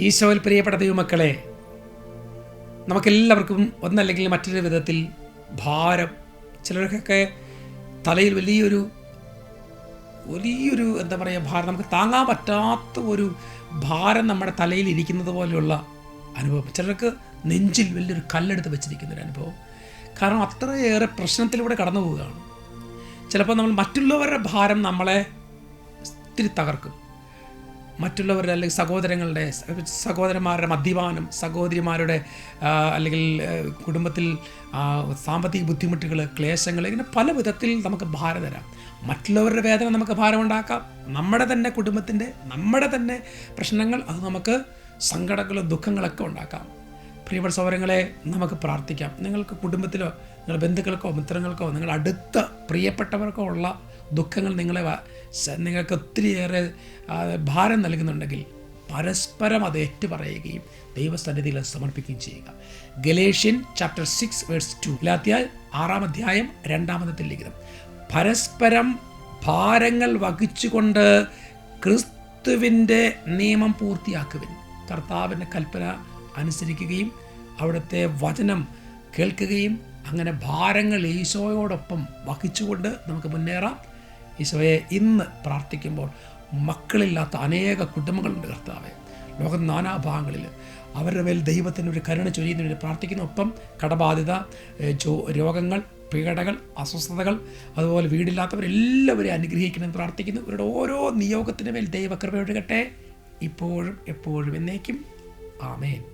ഈശോയിൽ പ്രിയപ്പെട്ട ദൈവമക്കളെ നമുക്കെല്ലാവർക്കും ഒന്നല്ലെങ്കിൽ മറ്റൊരു വിധത്തിൽ ഭാരം. ചിലർക്കൊക്കെ തലയിൽ വലിയൊരു വലിയൊരു എന്താ പറയുക ഭാരം. നമുക്ക് താങ്ങാൻ പറ്റാത്ത ഒരു ഭാരം നമ്മുടെ തലയിൽ ഇരിക്കുന്നത് പോലെയുള്ള അനുഭവം. ചിലർക്ക് നെഞ്ചിൽ വലിയൊരു കല്ലെടുത്ത് വെച്ചിരിക്കുന്ന ഒരു അനുഭവം. കാരണം അത്രയേറെ പ്രശ്നത്തിലൂടെ കടന്നു പോവുകയാണ് ചിലപ്പോൾ നമ്മൾ മറ്റുള്ളവരുടെ ഭാരം നമ്മളെ ഒത്തിരി തകർക്കും മറ്റുള്ളവരുടെ അല്ലെങ്കിൽ സഹോദരങ്ങളുടെ സഹോദരന്മാരുടെ മദ്യപാനം സഹോദരിമാരുടെ അല്ലെങ്കിൽ കുടുംബത്തിൽ സാമ്പത്തിക ബുദ്ധിമുട്ടുകൾ ക്ലേശങ്ങൾ ഇങ്ങനെ പല വിധത്തിൽ നമുക്ക് ഭാരം തരാം. മറ്റുള്ളവരുടെ വേദന നമുക്ക് ഭാരമുണ്ടാക്കാം നമ്മുടെ തന്നെ കുടുംബത്തിന്റെ നമ്മുടെ തന്നെ പ്രശ്നങ്ങൾ അത് നമുക്ക് സങ്കടങ്ങളും ദുഃഖങ്ങളൊക്കെ ഉണ്ടാക്കാം. പ്രിയപ്പെട്ട സൗരങ്ങളെ നമുക്ക് പ്രാർത്ഥിക്കാം. നിങ്ങൾക്ക് കുടുംബത്തിലോ നിങ്ങളുടെ ബന്ധുക്കൾക്കോ മിത്രങ്ങൾക്കോ നിങ്ങളുടെ അടുത്ത പ്രിയപ്പെട്ടവർക്കോ ഉള്ള ദുഃഖങ്ങൾ നിങ്ങളെ നിങ്ങൾക്ക് ഒത്തിരിയേറെ ഭാരം നൽകുന്നുണ്ടെങ്കിൽ പരസ്പരം അത് ഏറ്റുപറയുകയും ദൈവസന്നിധിയിൽ അത് സമർപ്പിക്കുകയും ചെയ്യുക. Galatian chapter six verse two ഇല്ലാത്തിയാൽ ആറാം അധ്യായം രണ്ടാമതത്തിൽ ലിഖിതം. പരസ്പരം ഭാരങ്ങൾ വഹിച്ചുകൊണ്ട് ക്രിസ്തുവിന്റെ നിയമം പൂർത്തിയാക്കുവിൻ. കർത്താവിന്റെ കൽപ്പന അനുസരിക്കുകയും അവിടുത്തെ വചനം കേൾക്കുകയും അങ്ങനെ ഭാരങ്ങൾ ഈശോയോടൊപ്പം വഹിച്ചുകൊണ്ട് നമുക്ക് മുന്നേറാം. ഈശോയെ ഇന്ന് പ്രാർത്ഥിക്കുമ്പോൾ മക്കളില്ലാത്ത അനേക കുടുംബങ്ങളുണ്ട് കർത്താവെ. ലോകം നാനാഭാഗങ്ങളിൽ അവരുടെ മേൽ ദൈവത്തിന് ഒരു കരുണ ചൊരിയുന്നതിന് വേണ്ടി പ്രാർത്ഥിക്കുന്ന ഒപ്പം കടബാധിത രോഗങ്ങൾ പീഡകൾ അസ്വസ്ഥതകൾ അതുപോലെ വീടില്ലാത്തവരെല്ലാവരെയും അനുഗ്രഹിക്കണമെന്ന് പ്രാർത്ഥിക്കുന്നു. ഇവരുടെ ഓരോ നിയോഗത്തിന് മേൽ ദൈവകൃപ ഒഴുകട്ടെ. ഇപ്പോഴും എപ്പോഴും എന്നേക്കും. ആമേൻ.